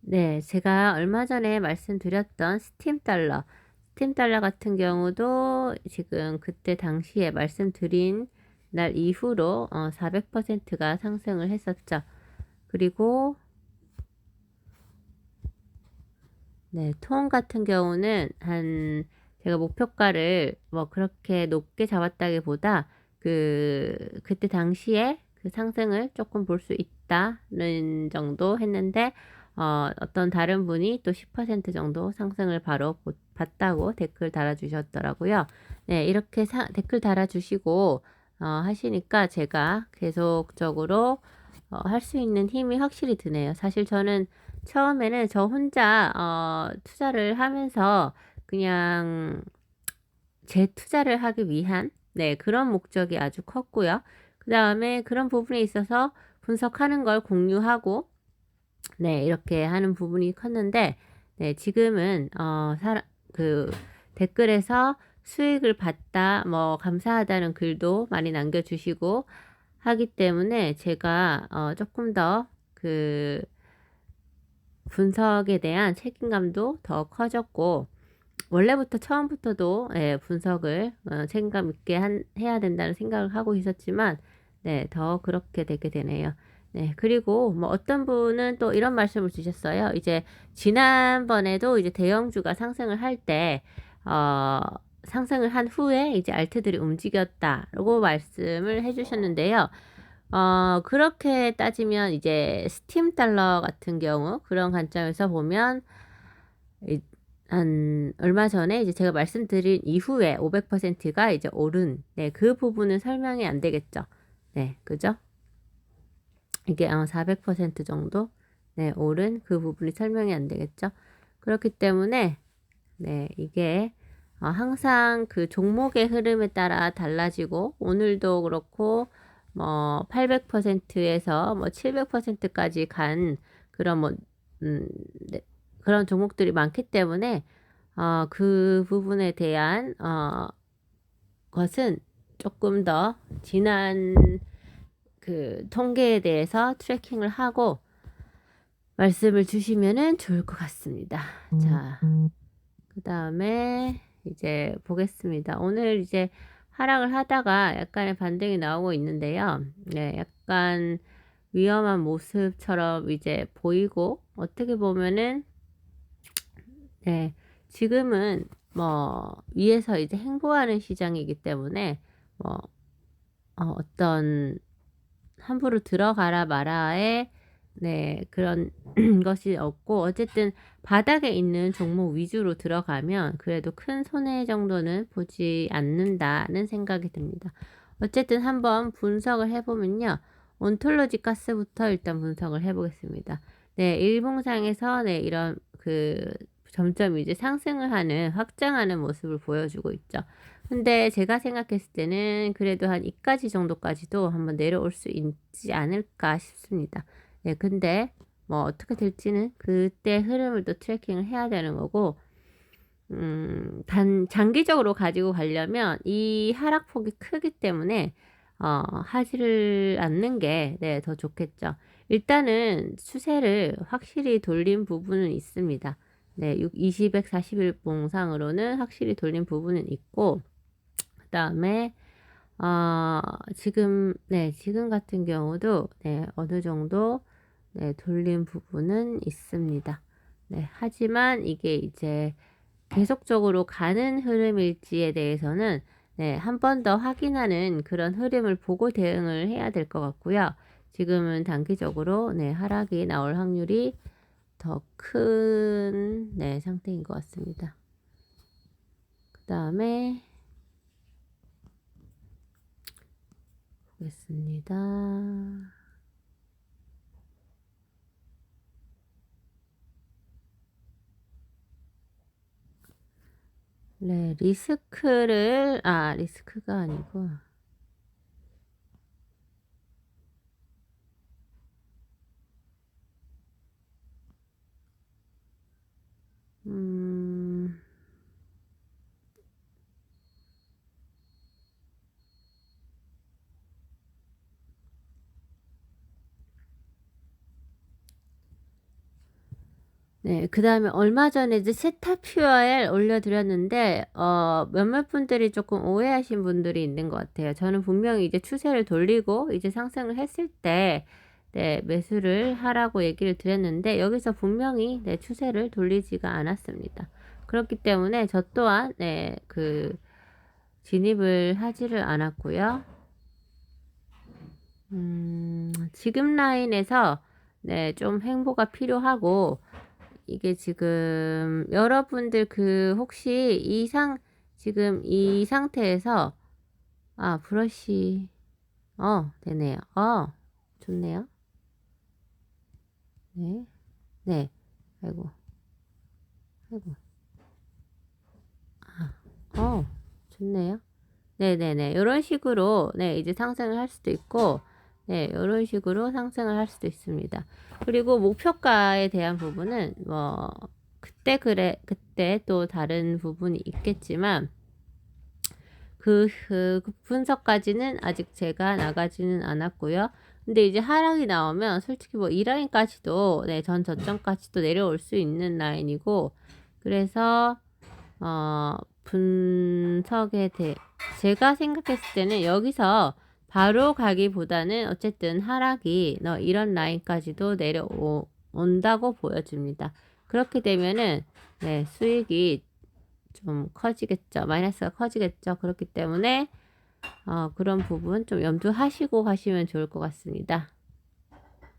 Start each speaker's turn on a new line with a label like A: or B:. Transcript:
A: 네, 제가 얼마 전에 말씀드렸던 스팀 달러, 스팀 달러 같은 경우도 지금 그때 당시에 말씀드린 날 이후로 어, 400%가 상승을 했었죠. 그리고 네, 통 같은 경우는 한 제가 목표가를 뭐 그렇게 높게 잡았다기보다 그 그때 당시에 그 상승을 조금 볼 수 있다는 정도 했는데 어, 어떤 다른 분이 또 10% 정도 상승을 바로 보, 봤다고 댓글 달아주셨더라고요. 네, 이렇게 사, 댓글 달아주시고 어, 하시니까 제가 계속적으로 어, 할 수 있는 힘이 확실히 드네요. 사실 저는 처음에는 저 혼자 어, 투자를 하면서 그냥 재투자를 하기 위한 네, 그런 목적이 아주 컸고요. 그 다음에 그런 부분에 있어서 분석하는 걸 공유하고 네, 이렇게 하는 부분이 컸는데 네, 지금은 어, 사람 그 댓글에서 수익을 봤다, 뭐 감사하다는 글도 많이 남겨주시고 하기 때문에 제가 어, 조금 더 그 분석에 대한 책임감도 더 커졌고 원래부터 처음부터도 예, 분석을 어, 책임감 있게 한, 해야 된다는 생각을 하고 있었지만 네, 더 그렇게 되게 되네요. 네, 그리고 뭐 어떤 분은 또 이런 말씀을 주셨어요. 이제 지난번에도 이제 대형주가 상승을 할 때, 어, 상승을 한 후에 이제 알트들이 움직였다라고 말씀을 해주셨는데요. 어, 그렇게 따지면 이제 스팀 달러 같은 경우 그런 관점에서 보면 한 얼마 전에 이제 제가 말씀드린 이후에 500%가 이제 오른 네, 그 부분은 설명이 안 되겠죠. 네, 그죠? 이게 아마 400% 정도 네, 오른 그 부분이 설명이 안 되겠죠. 그렇기 때문에 네, 이게 어, 항상 그 종목의 흐름에 따라 달라지고 오늘도 그렇고 뭐 800%에서 뭐 700%까지 간 그런 뭐 음, 네, 그런 종목들이 많기 때문에 어, 그 부분에 대한 어, 것은 조금 더 지난 그 통계에 대해서 트래킹을 하고 말씀을 주시면은 좋을 것 같습니다. 자, 그 다음에 이제 보겠습니다. 오늘 이제 하락을 하다가 약간의 반등이 나오고 있는데요. 네, 약간 위험한 모습처럼 이제 보이고 어떻게 보면은 네, 지금은 뭐 위에서 이제 행보하는 시장이기 때문에 뭐 어, 어떤 함부로 들어가라 마라의 네, 그런 것이 없고 어쨌든 바닥에 있는 종목 위주로 들어가면 그래도 큰 손해 정도는 보지 않는다는 생각이 듭니다. 어쨌든 한번 분석을 해보면요. 온톨로지 가스부터 일단 분석을 해보겠습니다. 네, 일봉상에서 네, 이런 그 점점 이제 상승을 하는 확장하는 모습을 보여주고 있죠. 근데 제가 생각했을 때는 그래도 한 이까지 정도까지도 한번 내려올 수 있지 않을까 싶습니다. 네, 근데 뭐 어떻게 될지는 그때 흐름을 또 트래킹을 해야 되는 거고, 음, 단, 장기적으로 가지고 가려면 이 하락폭이 크기 때문에, 어, 하지를 않는 게, 네, 더 좋겠죠. 일단은 추세를 확실히 돌린 부분은 있습니다. 네, 20백 40일 봉상으로는 확실히 돌린 부분은 있고, 그 다음에 어, 지금 네 지금 같은 경우도 네 어느 정도 네 돌린 부분은 있습니다. 네 하지만 이게 이제 계속적으로 가는 흐름일지에 대해서는 네, 한 번 더 확인하는 그런 흐름을 보고 대응을 해야 될 것 같고요. 지금은 단기적으로 네, 하락이 나올 확률이 더큰 네, 상태인 것 같습니다. 그 다음에 보겠습니다. 네, 리스크를, 아, 리스크가 아니고, 음, 네, 그 다음에 얼마 전에 이제 세타퓨어엘 올려드렸는데, 어, 몇몇 분들이 조금 오해하신 분들이 있는 것 같아요. 저는 분명히 이제 추세를 돌리고 이제 상승을 했을 때, 네, 매수를 하라고 얘기를 드렸는데, 여기서 분명히 네, 추세를 돌리지가 않았습니다. 그렇기 때문에 저 또한, 네, 그, 진입을 하지를 않았고요. 음, 지금 라인에서, 네, 좀 행보가 필요하고, 이게 지금 여러분들 그 혹시 이상 지금 이 상태에서 아 브러쉬 어 되네요 어 좋네요 네. 네 아이고. 아이고. 아 어 좋네요. 네네네. 이런 식으로 네 이제 상승을 할 수도 있고 네 이런 식으로 상승을 할 수도 있습니다. 그리고 목표가에 대한 부분은 뭐 그때 그래 그때 또 다른 부분이 있겠지만 그, 그 분석까지는 아직 제가 나가지는 않았고요. 근데 이제 하락이 나오면 솔직히 뭐 이 라인까지도 네, 전 저점까지도 내려올 수 있는 라인이고 그래서 어 분석에 대해 제가 생각했을 때는 여기서 바로 가기보다는 어쨌든 하락이 너 이런 라인까지도 내려온다고 보여집니다. 그렇게 되면은 네, 수익이 좀 커지겠죠. 마이너스가 커지겠죠. 그렇기 때문에 어, 그런 부분 좀 염두하시고 가시면 좋을 것 같습니다.